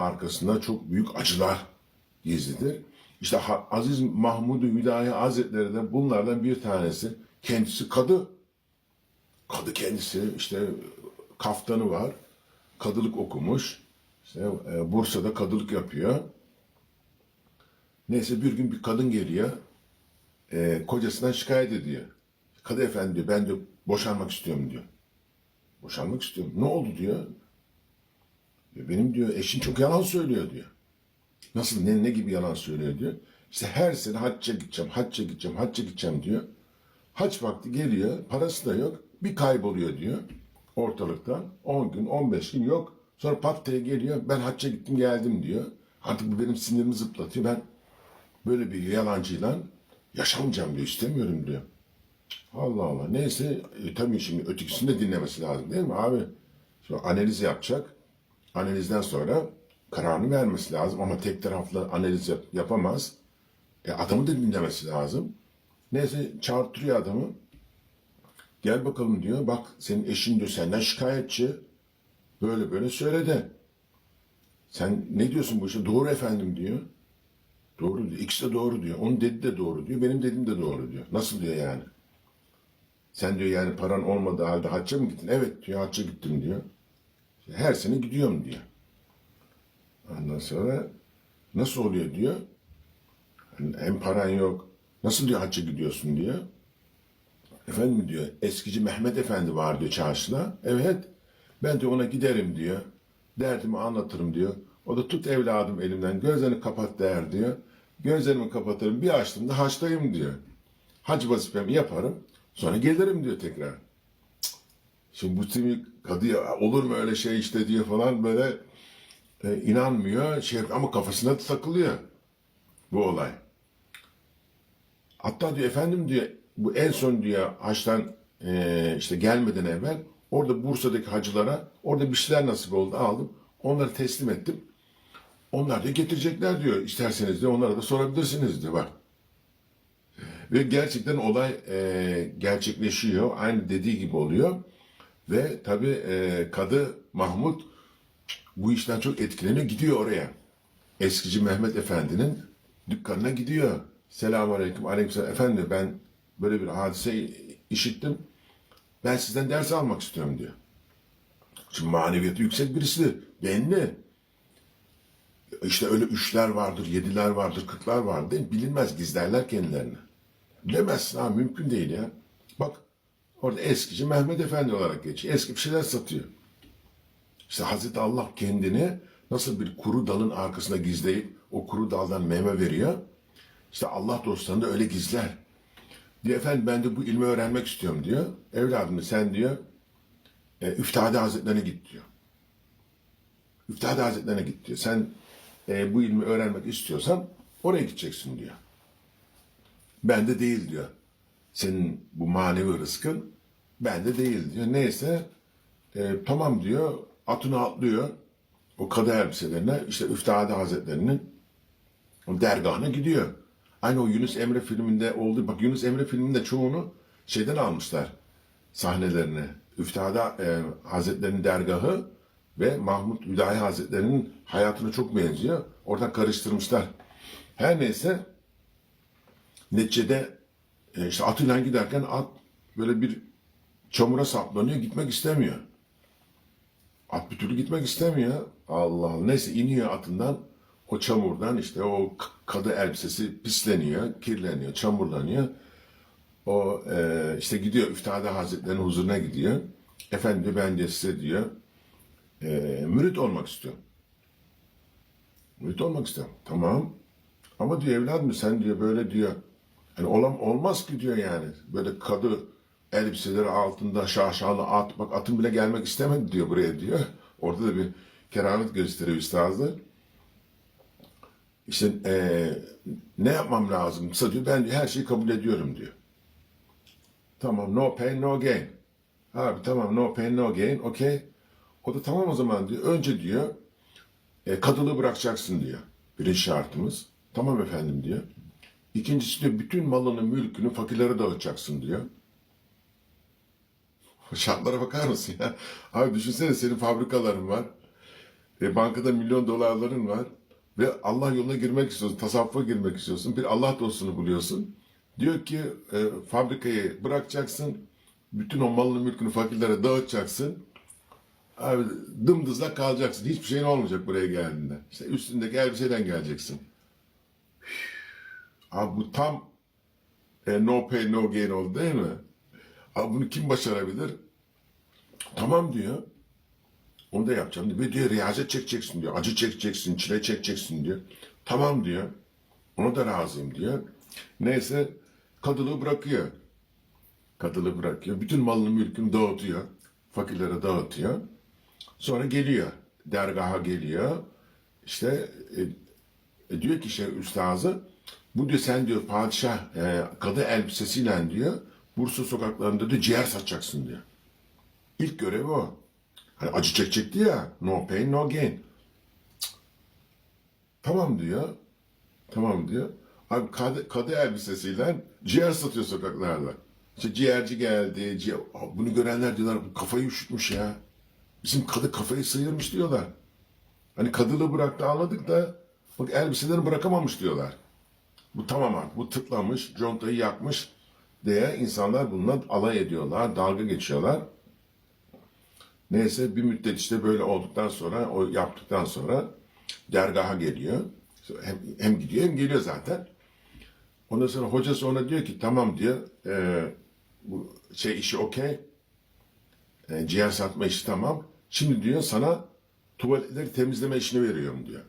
arkasında çok büyük acılar gizlidir. İşte Aziz Mahmud Hüdayi Hazretleri de bunlardan bir tanesi. Kendisi kadı. Kadı kendisi işte kaftanı var. Kadılık okumuş. İşte e, Bursa'da kadılık yapıyor. Neyse bir gün bir kadın geliyor. E, kocasından şikayet ediyor. Kadı efendi diyor ben de boşanmak istiyorum diyor. Boşanmak istiyorum. Ne oldu diyor. "Ya Benim diyor eşin çok yalan söylüyor diyor. Nasıl ne, ne gibi yalan söylüyor diyor. İşte her sene hacca gideceğim, hacca gideceğim, hacca gideceğim diyor. Hac vakti geliyor, parası da yok. Bir kayboluyor diyor ortalıktan. 10 gün, 15 gün yok. Sonra pat geliyor, ben hacca gittim geldim diyor. Artık bu benim sinirimi zıplatıyor. Ben böyle bir yalancıyla yaşamayacağım diyor, istemiyorum diyor. Allah Allah. Neyse e, tabii şimdi ötekisini de dinlemesi lazım değil mi abi? Şimdi analiz yapacak. Analizden sonra kararını vermesi lazım ama tek taraflı analiz yap- yapamaz. E, adamı da dinlemesi lazım. Neyse çağırtırıyor adamı. Gel bakalım diyor. Bak senin eşin diyor senden şikayetçi. Böyle böyle söyledi. Sen ne diyorsun bu işe? Doğru efendim diyor. Doğru diyor. İkisi de doğru diyor. Onun dedi de doğru diyor. Benim dediğim de doğru diyor. Nasıl diyor yani? Sen diyor yani paran olmadığı halde hacca mı gittin? Evet diyor hacca gittim diyor. Her sene gidiyorum diyor. Ondan sonra nasıl oluyor diyor. Hani Hem paran yok. Nasıl diyor hacca gidiyorsun diyor. Efendim diyor eskici Mehmet Efendi var diyor çarşıda. Evet ben de ona giderim diyor. Derdimi anlatırım diyor. O da tut evladım elimden gözlerini kapat der diyor. Gözlerimi kapatırım bir açtığımda haçtayım diyor. Hac vazifemi yaparım sonra gelirim diyor tekrar. Şimdi bu timi kadı ya, olur mu öyle şey işte diyor falan böyle e, inanmıyor şey ama kafasına takılıyor bu olay. Hatta diyor efendim diyor bu en son diyor haçtan e, işte gelmeden evvel orada Bursa'daki hacılara orada bir şeyler nasip oldu aldım. Onları teslim ettim. Onlar da getirecekler diyor. İsterseniz de onlara da sorabilirsiniz diyor bak. Ve gerçekten olay e, gerçekleşiyor. Aynı dediği gibi oluyor. Ve tabii e, Kadı Mahmut bu işten çok etkileniyor. Gidiyor oraya. Eskici Mehmet Efendi'nin dükkanına gidiyor. Selamun Aleyküm. Aleyküm Efendi ben böyle bir hadise işittim. Ben sizden ders almak istiyorum diyor. Şimdi maneviyatı yüksek birisi. Belli. İşte öyle üçler vardır, yediler vardır, kırklar vardır değil mi? Bilinmez, gizlerler kendilerini. Bilemezsin ha, mümkün değil ya. Bak, orada eskici Mehmet Efendi olarak geçiyor. Eski bir şeyler satıyor. İşte Hazreti Allah kendini nasıl bir kuru dalın arkasında gizleyip o kuru daldan meyve veriyor. İşte Allah dostlarını da öyle gizler. Diyor efendim ben de bu ilmi öğrenmek istiyorum diyor. Evladım sen diyor e, Üftade Hazretlerine git diyor. Üftade Hazretlerine git diyor. Sen e, bu ilmi öğrenmek istiyorsan oraya gideceksin diyor. Bende değil diyor. Senin bu manevi rızkın bende değil diyor. Neyse e, tamam diyor atını atlıyor o kadı elbiselerine işte Üftade Hazretlerinin dergahına gidiyor. Aynı o Yunus Emre filminde olduğu bak Yunus Emre filminde çoğunu şeyden almışlar sahnelerini. Üftade e, Hazretlerinin dergahı ve Mahmut Hüdayi Hazretlerinin hayatına çok benziyor. Oradan karıştırmışlar. Her neyse neticede e, işte atıyla giderken at böyle bir çamura saplanıyor gitmek istemiyor. At bir türlü gitmek istemiyor. Allah Allah. Neyse iniyor atından. O çamurdan işte o kadı elbisesi pisleniyor, kirleniyor, çamurlanıyor. O e, işte gidiyor Üftade Hazretleri'nin huzuruna gidiyor. Efendi ben de size diyor e, mürit olmak istiyorum. Mürit olmak istiyorum. Tamam. Ama diyor evladım sen diyor böyle diyor. Hani olam, olmaz ki diyor yani. Böyle kadı elbiseleri altında şaşalı at. Bak atın bile gelmek istemedi diyor buraya diyor. Orada da bir keramet gösteriyor üstadı. İşte eee, ne yapmam lazım? diyor. Ben her şeyi kabul ediyorum diyor. Tamam no pain no gain. Abi tamam no pain no gain okey. O da tamam o zaman diyor. Önce diyor e, kadılığı bırakacaksın diyor. Birinci şartımız. Tamam efendim diyor. İkincisi diyor bütün malını mülkünü fakirlere dağıtacaksın diyor. Şartlara bakar mısın ya? Abi düşünsene senin fabrikaların var. E, bankada milyon dolarların var. Ve Allah yoluna girmek istiyorsun. Tasavvufa girmek istiyorsun. Bir Allah dostunu buluyorsun. Diyor ki e, fabrikayı bırakacaksın. Bütün o malını mülkünü fakirlere dağıtacaksın. Abi dımdızlak kalacaksın. Hiçbir şeyin olmayacak buraya geldiğinde. İşte üstündeki elbiseden geleceksin. Abi bu tam e, no pay no gain oldu değil mi? Abi bunu kim başarabilir? Tamam diyor. Onu da yapacağım diyor. Ve diyor riyazet çekeceksin diyor. Acı çekeceksin, çile çekeceksin diyor. Tamam diyor. Ona da razıyım diyor. Neyse kadılığı bırakıyor. Kadılığı bırakıyor. Bütün malını mülkünü dağıtıyor. Fakirlere dağıtıyor. Sonra geliyor. Dergaha geliyor. İşte e, e, diyor ki şey üstazı bu diyor sen diyor padişah e, kadı elbisesiyle diyor Bursa sokaklarında diyor ciğer satacaksın diyor. İlk görevi o. Hani acı çekecekti ya. No pain no gain. Tamam diyor. Tamam diyor. Abi kadı, kadı elbisesiyle ciğer satıyor sokaklarda. İşte ciğerci geldi. Ciğer... Abi Bunu görenler diyorlar kafayı üşütmüş ya. Bizim kadı kafayı sıyırmış diyorlar. Hani kadılığı bıraktı anladık da bak elbiselerini bırakamamış diyorlar. Bu tamam artık bu tıklamış, contayı yakmış diye insanlar bununla alay ediyorlar, dalga geçiyorlar. Neyse bir müddet işte böyle olduktan sonra, o yaptıktan sonra dergaha geliyor. Hem, hem gidiyor hem geliyor zaten. Ondan sonra hocası ona diyor ki tamam diyor, e, bu şey işi okey, e, ciğer satma işi tamam. Şimdi diyor sana tuvaletleri temizleme işini veriyorum diyor.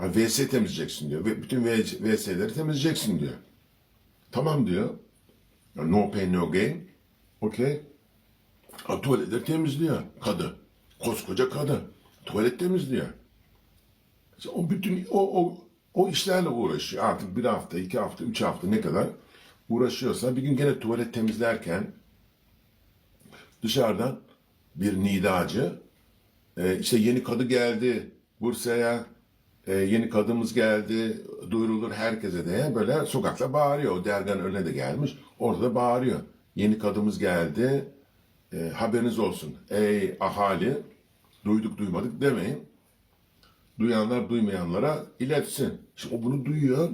WC temizleyeceksin diyor. Bütün WC'leri temizleyeceksin diyor. Tamam diyor. No pain no gain. Okey. Tuvaletleri temizliyor kadı. Koskoca kadı. Tuvalet temizliyor. İşte o bütün o, o, o işlerle uğraşıyor. Artık bir hafta, iki hafta, üç hafta ne kadar uğraşıyorsa bir gün gene tuvalet temizlerken dışarıdan bir nidacı e, işte yeni kadı geldi Bursa'ya e, yeni kadımız geldi duyurulur herkese diye böyle sokakta bağırıyor. O derganın önüne de gelmiş. Orada da bağırıyor. Yeni kadımız geldi. E, haberiniz olsun. Ey ahali duyduk duymadık demeyin. Duyanlar duymayanlara iletsin. Şimdi o bunu duyuyor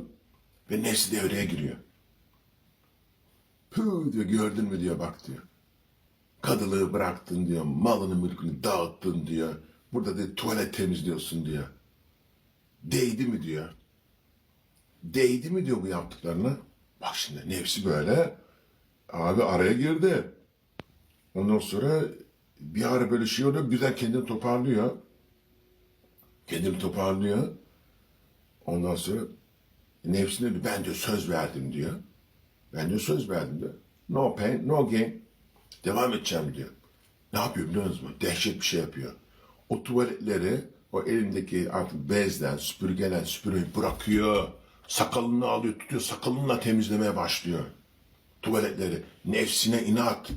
ve nefsi devreye giriyor. Püh diyor gördün mü diyor bak diyor. Kadılığı bıraktın diyor. Malını mülkünü dağıttın diyor. Burada diyor tuvalet temizliyorsun diyor. Değdi mi diyor. Değdi mi diyor bu yaptıklarına. Bak şimdi nefsi böyle. Abi araya girdi. Ondan sonra bir ara böyle şey oluyor. Birden kendini toparlıyor. Kendini toparlıyor. Ondan sonra nefsine diyor, ben diyor söz verdim diyor. Ben diyor söz verdim diyor. No pain, no gain. Devam edeceğim diyor. Ne yapıyor biliyor musunuz? Dehşet bir şey yapıyor. O tuvaletleri o elindeki artık bezden, süpürgeden süpürgeyi bırakıyor. Sakalını alıyor, tutuyor, sakalınla temizlemeye başlıyor. Tuvaletleri. Nefsine inat.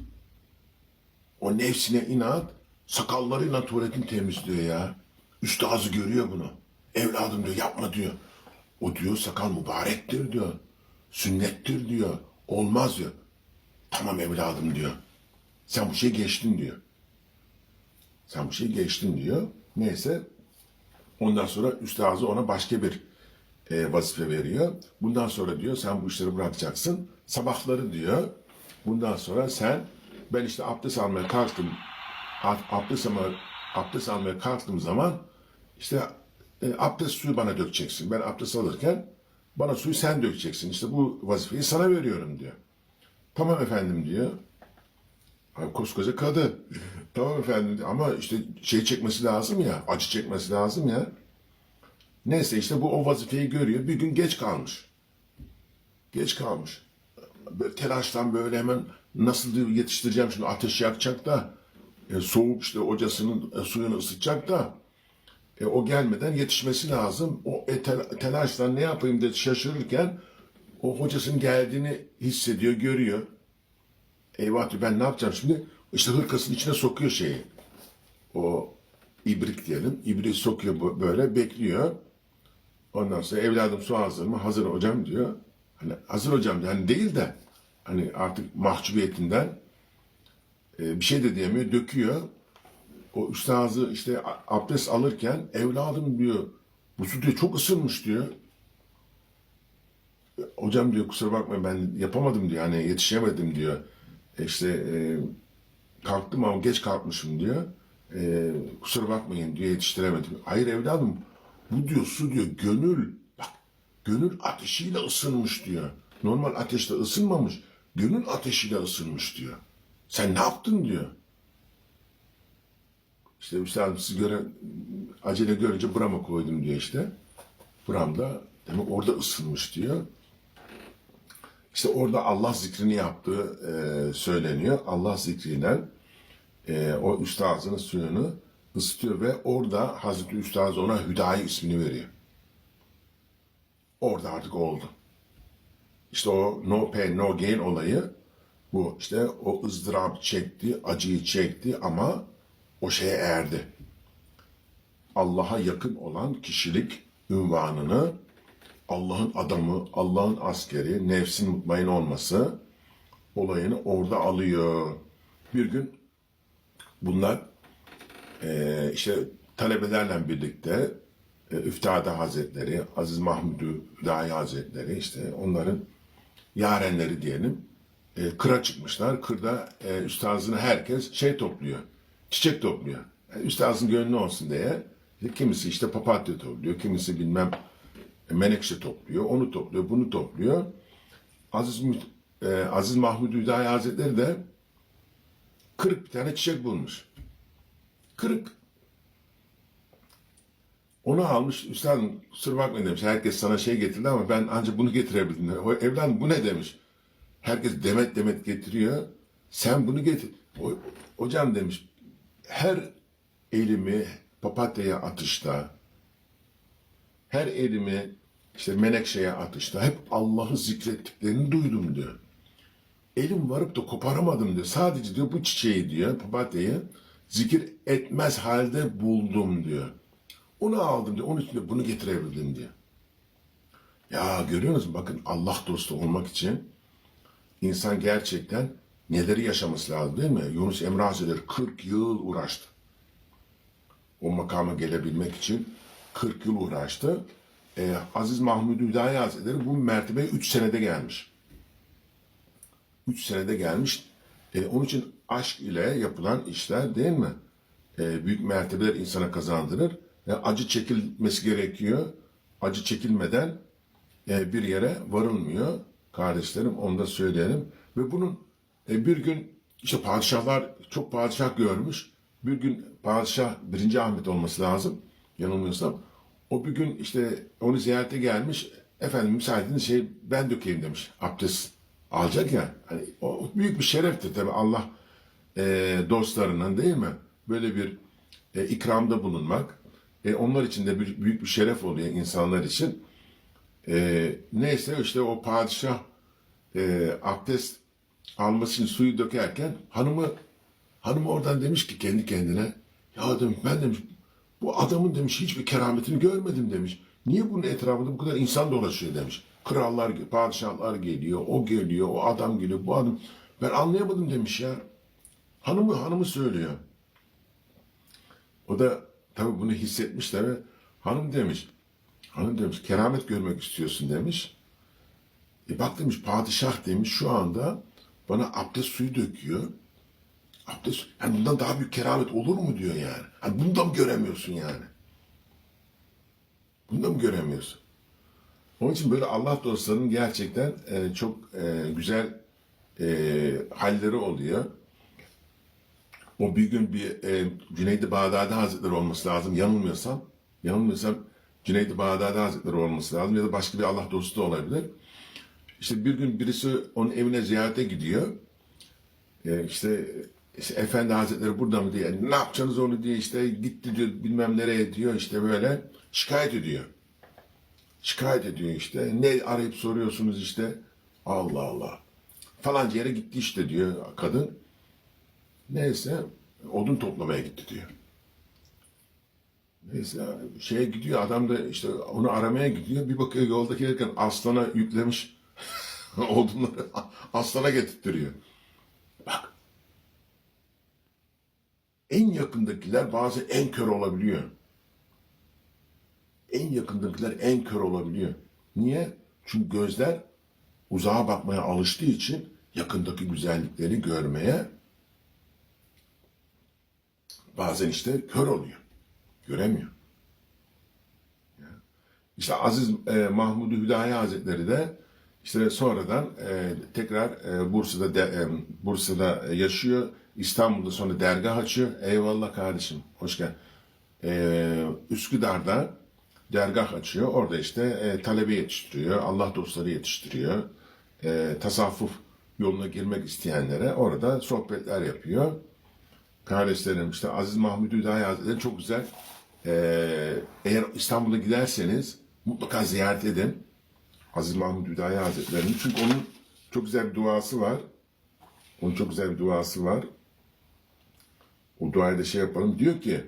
O nefsine inat, sakallarıyla tuvaletini temizliyor ya. Üstazı görüyor bunu. Evladım diyor, yapma diyor. O diyor sakal mübarektir diyor. Sünnettir diyor. Olmaz diyor. Tamam evladım diyor. Sen bu şeyi geçtin diyor. Sen bu şeyi geçtin diyor. Neyse. Ondan sonra üstazı ona başka bir e, vazife veriyor. Bundan sonra diyor sen bu işleri bırakacaksın. Sabahları diyor. Bundan sonra sen ben işte abdest almaya kalktım. Abdest almaya, abdest almaya kalktığım zaman işte e, abdest suyu bana dökeceksin. Ben abdest alırken bana suyu sen dökeceksin. İşte bu vazifeyi sana veriyorum diyor. Tamam efendim diyor. Koskoca kadı. tamam efendim ama işte şey çekmesi lazım ya, acı çekmesi lazım ya. Neyse işte bu o vazifeyi görüyor. Bir gün geç kalmış. Geç kalmış. Böyle telaştan böyle hemen nasıl diyor yetiştireceğim şimdi ateş yakacak da e, soğuk işte ocasının e, suyunu ısıtacak da e, o gelmeden yetişmesi lazım. O e, tel- telaştan ne yapayım diye şaşırırken o hocasının geldiğini hissediyor, görüyor. Eyvah diyor ben ne yapacağım şimdi? İşte hırkasının içine sokuyor şeyi. O ibrik diyelim. İbriği sokuyor böyle bekliyor. Ondan sonra evladım su hazır mı? Hazır hocam diyor. Hani hazır hocam diyor. Hani değil de hani artık mahcubiyetinden e, bir şey de diyemiyor. Döküyor. o üstazı işte abdest alırken evladım diyor bu su diyor çok ısınmış diyor. Hocam diyor kusura bakma ben yapamadım diyor. Hani yetişemedim diyor. E işte e, kalktım ama geç kalkmışım diyor. E, kusura bakmayın diyor yetiştiremedim. Hayır evladım bu diyor su diyor gönül bak gönül ateşiyle ısınmış diyor. Normal ateşte ısınmamış. Gönül ateşiyle ısınmış diyor. Sen ne yaptın diyor. İşte üstadım siz göre acele görünce burama koydum diyor işte. Buramda demek orada ısınmış diyor. İşte orada Allah zikrini yaptığı e, söyleniyor. Allah zikriyle e, o üstazının suyunu ısıtıyor ve orada Hazreti Üstaz ona Hüdayi ismini veriyor. Orada artık oldu. İşte o no pain no gain olayı bu. İşte o ızdırap çekti, acıyı çekti ama o şeye erdi. Allah'a yakın olan kişilik ünvanını Allah'ın adamı, Allah'ın askeri, nefsin mutmain olması olayını orada alıyor. Bir gün bunlar eee, işte talebelerle birlikte e, Üftade Hazretleri, Aziz Mahmud Dahi Hazretleri işte onların yarenleri diyelim e, kıra çıkmışlar. Kırda e, üstazını herkes şey topluyor. Çiçek topluyor. Yani üstazın gönlü olsun diye. Kimisi işte papatya topluyor. Kimisi bilmem e, menekşe topluyor. Onu topluyor. Bunu topluyor. Aziz, e, Aziz Mahmud Hüdayi Hazretleri de kırık bir tane çiçek bulmuş. Kırık. Onu almış, üstadım kusura bakmayın demiş. Herkes sana şey getirdi ama ben ancak bunu getirebildim. O evladım bu ne demiş. Herkes demet demet getiriyor. Sen bunu getir. O, hocam demiş, her elimi papatyaya atışta, her elimi işte menekşeye atışta hep Allah'ı zikrettiklerini duydum diyor. Elim varıp da koparamadım diyor. Sadece diyor bu çiçeği diyor, papatyayı zikir etmez halde buldum diyor. Onu aldım diyor. Onun için de bunu getirebildim diyor. Ya görüyor musun? Bakın Allah dostu olmak için insan gerçekten neleri yaşaması lazım değil mi? Yunus Emre Hazretleri 40 yıl uğraştı. O makama gelebilmek için 40 yıl uğraştı. Ee, Aziz Mahmud Hüdayi Hazretleri bu mertebeye 3 senede gelmiş. 3 senede gelmiş. Ee, onun için aşk ile yapılan işler değil mi? Ee, büyük mertebeler insana kazandırır. Ee, acı çekilmesi gerekiyor. Acı çekilmeden e, bir yere varılmıyor. Kardeşlerim onu da söyleyelim. Ve bunun e, bir gün işte padişahlar çok padişah görmüş. Bir gün padişah birinci Ahmet olması lazım. Yanılmıyorsam. O bir gün işte onu ziyarete gelmiş. Efendim müsaadeniz şey ben dökeyim demiş. Abdest alacak ya. Hani o büyük bir şereftir tabii Allah e, dostlarının değil mi? Böyle bir e, ikramda bulunmak. E, onlar için de bir, büyük bir şeref oluyor insanlar için. E, neyse işte o padişah e, abdest alması için suyu dökerken hanımı hanımı oradan demiş ki kendi kendine ya demiş ben demiş bu adamın demiş hiçbir kerametini görmedim demiş. Niye bunun etrafında bu kadar insan dolaşıyor demiş. Krallar, padişahlar geliyor, o geliyor, o adam geliyor, bu adam. Ben anlayamadım demiş ya. Hanımı hanımı söylüyor. O da tabii bunu hissetmiş tabii. Hanım demiş. Hanım demiş keramet görmek istiyorsun demiş. E bak demiş padişah demiş şu anda bana abdest suyu döküyor. Abdest yani bundan daha büyük keramet olur mu diyor yani. Hani bunu da mı göremiyorsun yani? Bunu da mı göremiyorsun? Onun için böyle Allah dostlarının gerçekten e, çok e, güzel e, halleri oluyor. O bir gün bir e, Cüneydi Bağdadi Hazretleri olması lazım. Yanılmıyorsam, yanılmıyorsam Cüneydi Bağdadi Hazretleri olması lazım ya da başka bir Allah dostu da olabilir. İşte bir gün birisi onun evine ziyarete gidiyor. E, işte, işte Efendi Hazretleri burada mı diye. Ne yapacaksınız onu diye işte gitti diyor bilmem nereye diyor işte böyle şikayet ediyor. Şikayet ediyor işte. Ne arayıp soruyorsunuz işte. Allah Allah. Falanca yere gitti işte diyor kadın. Neyse odun toplamaya gitti diyor. Neyse şeye gidiyor adam da işte onu aramaya gidiyor. Bir bakıyor yolda gelirken aslana yüklemiş odunları aslana getirtiyor. En yakındakiler bazen en kör olabiliyor. En yakındakiler en kör olabiliyor. Niye? Çünkü gözler uzağa bakmaya alıştığı için yakındaki güzellikleri görmeye bazen işte kör oluyor. Göremiyor. İşte Aziz e, Mahmud Hüdayi Hazretleri de işte sonradan e, tekrar e, Bursa'da de, e, Bursa'da yaşıyor. İstanbul'da sonra dergah açıyor. Eyvallah kardeşim. Hoş geldin. E, Üsküdar'da dergah açıyor. Orada işte e, talebe yetiştiriyor. Allah dostları yetiştiriyor. E, tasavvuf yoluna girmek isteyenlere orada sohbetler yapıyor. Kardeşlerim işte Aziz Mahmud Hüdayi Hazretleri çok güzel. Ee, eğer İstanbul'a giderseniz mutlaka ziyaret edin. Aziz Mahmud Hüdayi Hazretleri'nin. Çünkü onun çok güzel bir duası var. Onun çok güzel bir duası var. O duayı da şey yapalım. Diyor ki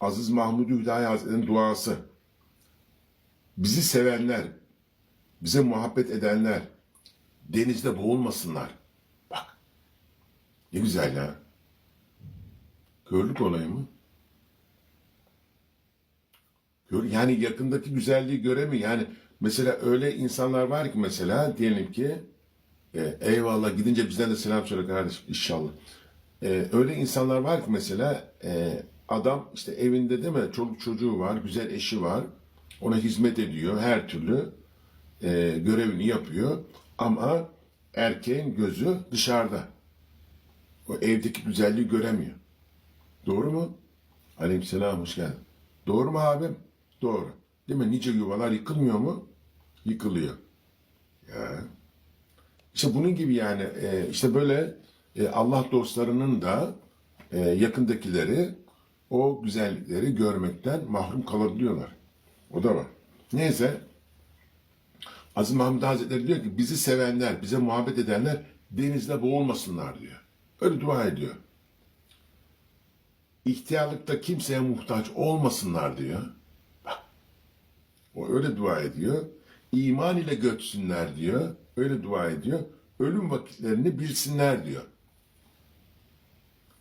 Aziz Mahmud Hüdayi Hazretleri'nin duası bizi sevenler, bize muhabbet edenler denizde boğulmasınlar. Bak ne güzel ya. Körlük olayı mı? Gör, yani yakındaki güzelliği göremiyor. Yani mesela öyle insanlar var ki mesela diyelim ki e, eyvallah gidince bizden de selam söyle kardeşim inşallah. E, öyle insanlar var ki mesela e, adam işte evinde değil mi çoluk çocuğu var, güzel eşi var. Ona hizmet ediyor her türlü e, görevini yapıyor. Ama erkeğin gözü dışarıda. O evdeki güzelliği göremiyor. Doğru mu? Aleykümselam hoş geldin. Doğru mu abim? Doğru. Değil mi? Nice yuvalar yıkılmıyor mu? Yıkılıyor. Ya. İşte bunun gibi yani e, işte böyle e, Allah dostlarının da e, yakındakileri o güzellikleri görmekten mahrum kalabiliyorlar. O da var. Neyse Aziz Mahmud Hazretleri diyor ki bizi sevenler, bize muhabbet edenler denizde boğulmasınlar diyor. Öyle dua ediyor. İhtiyarlıkta kimseye muhtaç olmasınlar diyor. Bak, o öyle dua ediyor. İman ile götsünler diyor. Öyle dua ediyor. Ölüm vakitlerini bilsinler diyor.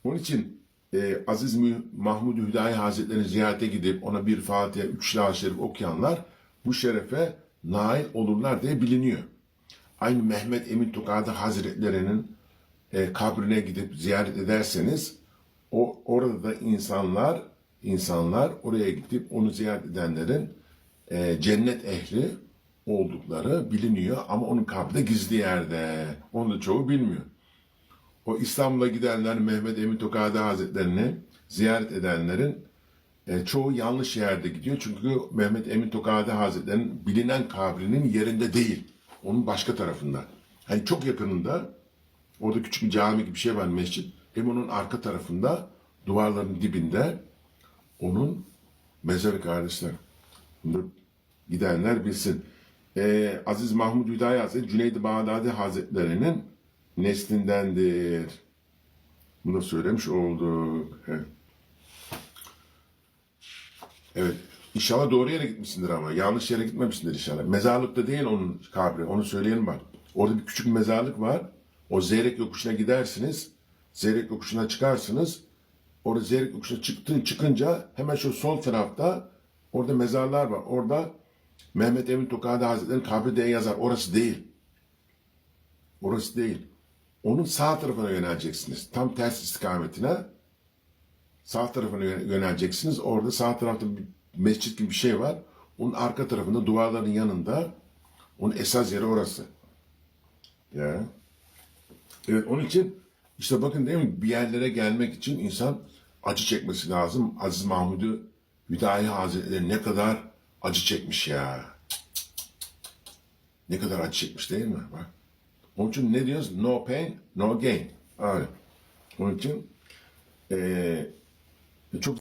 Onun için e, Aziz Mahmud Hüdayi Hazretleri'ni ziyarete gidip ona bir Fatiha, üç şerif okuyanlar bu şerefe nail olurlar diye biliniyor. Aynı Mehmet Emin Tokadi Hazretleri'nin e, kabrine gidip ziyaret ederseniz o orada da insanlar insanlar oraya gidip onu ziyaret edenlerin e, cennet ehli oldukları biliniyor ama onun kabri de gizli yerde. Onu da çoğu bilmiyor. O İstanbul'a gidenler Mehmet Emin Tokadi Hazretlerini ziyaret edenlerin e, çoğu yanlış yerde gidiyor. Çünkü Mehmet Emin Tokadi Hazretleri'nin bilinen kabrinin yerinde değil. Onun başka tarafında. Hani çok yakınında orada küçük bir cami gibi bir şey var mescit. Hem onun arka tarafında duvarların dibinde onun mezarı kardeşler. Bunu gidenler bilsin. Ee, Aziz Mahmud Hüdayi Hazretleri Cüneyd-i Bağdadi Hazretleri'nin neslindendir. Bunu söylemiş olduk. Evet. İnşallah doğru yere gitmişsindir ama. Yanlış yere gitmemişsindir inşallah. Mezarlıkta değil onun kabri. Onu söyleyelim bak. Orada bir küçük mezarlık var. O Zeyrek yokuşuna gidersiniz. Zeyrek yokuşuna çıkarsınız. Orada Zeyrek yokuşuna çıktın, çıkınca hemen şu sol tarafta orada mezarlar var. Orada Mehmet Emin Tokadi Hazretleri'nin kabri diye yazar. Orası değil. Orası değil. Onun sağ tarafına yöneleceksiniz. Tam ters istikametine sağ tarafına yö- yöneleceksiniz. Orada sağ tarafta bir mescit gibi bir şey var. Onun arka tarafında duvarların yanında onun esas yeri orası. Ya. Evet onun için işte bakın değil mi bir yerlere gelmek için insan acı çekmesi lazım. Aziz Mahmud'u Hüdayi Hazretleri ne kadar acı çekmiş ya. Ne kadar acı çekmiş değil mi? Bak. Onun için ne diyoruz? No pain, no gain. Öyle. Onun için eee çok